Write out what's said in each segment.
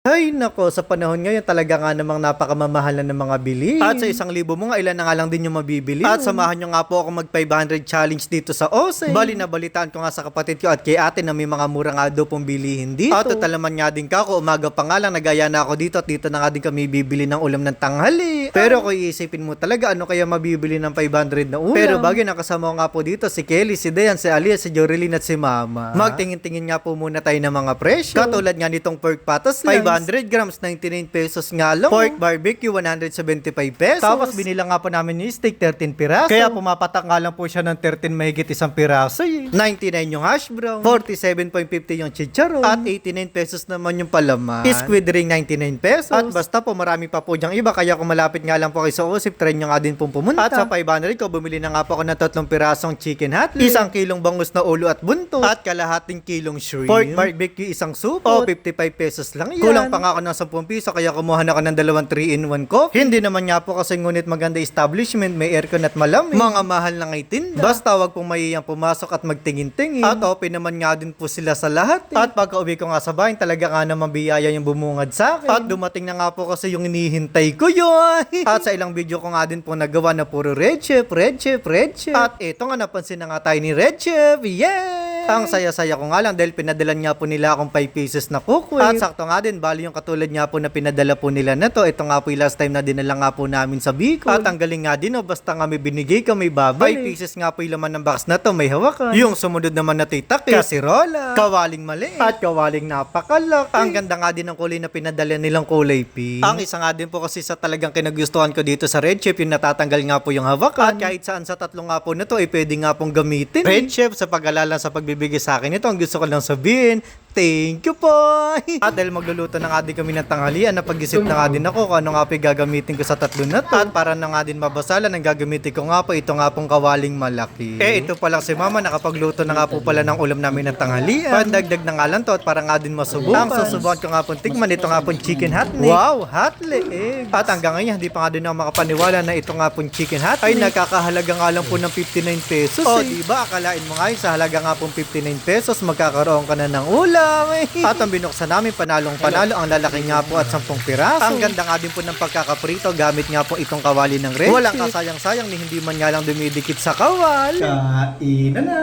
Ay nako, sa panahon ngayon talaga nga namang napakamamahal na ng mga bili. At sa isang libo mo nga, ilan na nga lang din yung mabibili. At samahan nyo nga po ako mag 500 challenge dito sa Ose. Bali na balitaan ko nga sa kapatid ko at kay ate na may mga mura nga daw pong bilihin dito. At total naman nga din ka ako, umaga pa nga lang nagaya na ako dito at dito na nga din kami bibili ng ulam ng tanghali. Pero kung iisipin mo talaga, ano kaya mabibili ng 500 na ulam? Pero bagay nakasama ko nga po dito si Kelly, si Dayan, si Alia, si Joreline at si Mama. Magtingin-tingin nga po muna tayo ng mga presyo. Katulad nga nitong pork patas lang. 500 grams, 99 pesos nga lang. Pork barbecue, 175 pesos. Tapos binila nga po namin yung steak, 13 piraso. Kaya pumapatak nga lang po siya ng 13 mahigit isang piraso. Eh. 99 yung hash brown, 47.50 yung chicharon, at 89 pesos naman yung palaman. Squid ring, 99 pesos. At basta po, marami pa po diyang iba. Kaya kung malapit nga lang po kayo sa Osip, try nyo nga din pong pumunta. At sa 500 ko, bumili na nga po ako ng tatlong pirasong chicken hotly, isang kilong bangus na ulo at buntot, at kalahating kilong shrimp. Pork barbecue, isang soup, o 55 pesos lang yan. Kulang pa nga ako ng 10 piso, kaya kumuha na ako ng dalawang 3-in-1 coffee. Hindi naman nga po kasi ngunit maganda establishment, may aircon at malamig. Mga mahal lang ay tinda. Basta wag pong mayayang pumasok at magtingin-tingin. At open naman nga din po sila sa lahat. eh. At pagka uwi ko nga sa bahay, talaga nga naman biyaya yung bumungad sa akin. At dumating na nga po kasi yung inihintay ko yun. at sa ilang video ko nga din po nagawa na puro red chef, red chef, red chef. At eto nga napansin na nga tayo ni red chef. Yeah! Ang saya-saya ko nga lang dahil pinadalan nga po nila akong 5 pieces na kukoy. At sakto nga din, bali yung katulad nga po na pinadala po nila na to. Ito nga po yung last time na dinala nga po namin sa Bicol. At ang galing nga din, oh, basta nga may binigay ka, may babay. 5 pieces nga po yung laman ng box na to, may hawakan. Yung sumunod naman na titakip, kasirola, kawaling mali, at kawaling napakalaki. Ang ganda nga din ng kulay na pinadala nilang kulay pink. Ang isa nga din po kasi sa talagang kinagustuhan ko dito sa Red Chef, yung natatanggal nga po yung hawakan. At kahit saan sa tatlo nga po na to, ay pwede nga pong gamitin. Red Chef, sa pag-alala sa pagbibigay sa akin ito, ang gusto ko lang sabihin, Thank you po! At dahil magluluto na nga din kami ng tanghalian, napag-isip na nga din ako kung ano nga po gagamitin ko sa tatlo na to. At para na nga din mabasalan, ang gagamitin ko nga po, ito nga pong kawaling malaki. Eh, ito pa lang si mama, nakapagluto na nga po pala ng ulam namin ng tanghalian. Pandagdag na nga lang to at para nga din masubukan. Ang susubukan ko nga pong tikman, ito nga pong chicken hot leg. Wow, hot leg! At hanggang ngayon, hindi pa nga din ako makapaniwala na ito nga pong chicken hot ay nakakahalaga nga lang po ng 59 pesos. O, eh. diba? Akalain mo nga yun, sa halaga nga pong 59 pesos, magkakaroon ka na ng ulam. Eh. At ang binuksan namin, panalong panalo, ang lalaki nga po at 10 piraso. Ang ganda nga din po ng pagkakaprito, gamit nga po itong kawali ng red. Walang kasayang-sayang ni hindi man nga lang dumidikit sa kawal. Kain na na!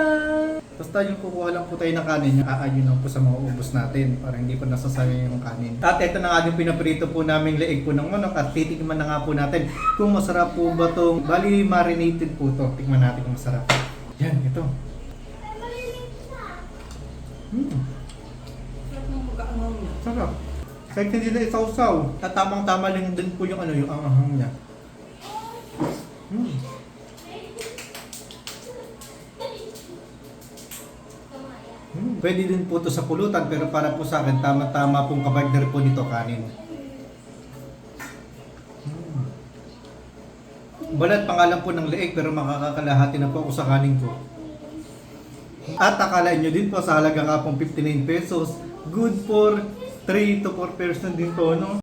Basta yung kukuha lang po tayo ng kanin, yung aayun lang po sa mga ubos natin para hindi po nasasayang yung kanin. At ito na nga din pinaprito po namin leeg po ng manok at titikman na nga po natin kung masarap po ba itong, bali marinated po to. Tikman natin kung masarap. Yan, ito. Hmm. Sarap. Kahit hindi na isaw-saw. At tamang-tama lang din po yung ano, yung anghang niya. Hmm. Hmm, pwede din po to sa pulutan pero para po sa akin tama-tama pong kabarder po nito kanin. Hmm. Balat pangalan po ng leeg pero makakakalahati na po ako sa kanin ko. At akalain nyo din po sa halaga nga pong 59 pesos, good for 3 to 4 person din po, no?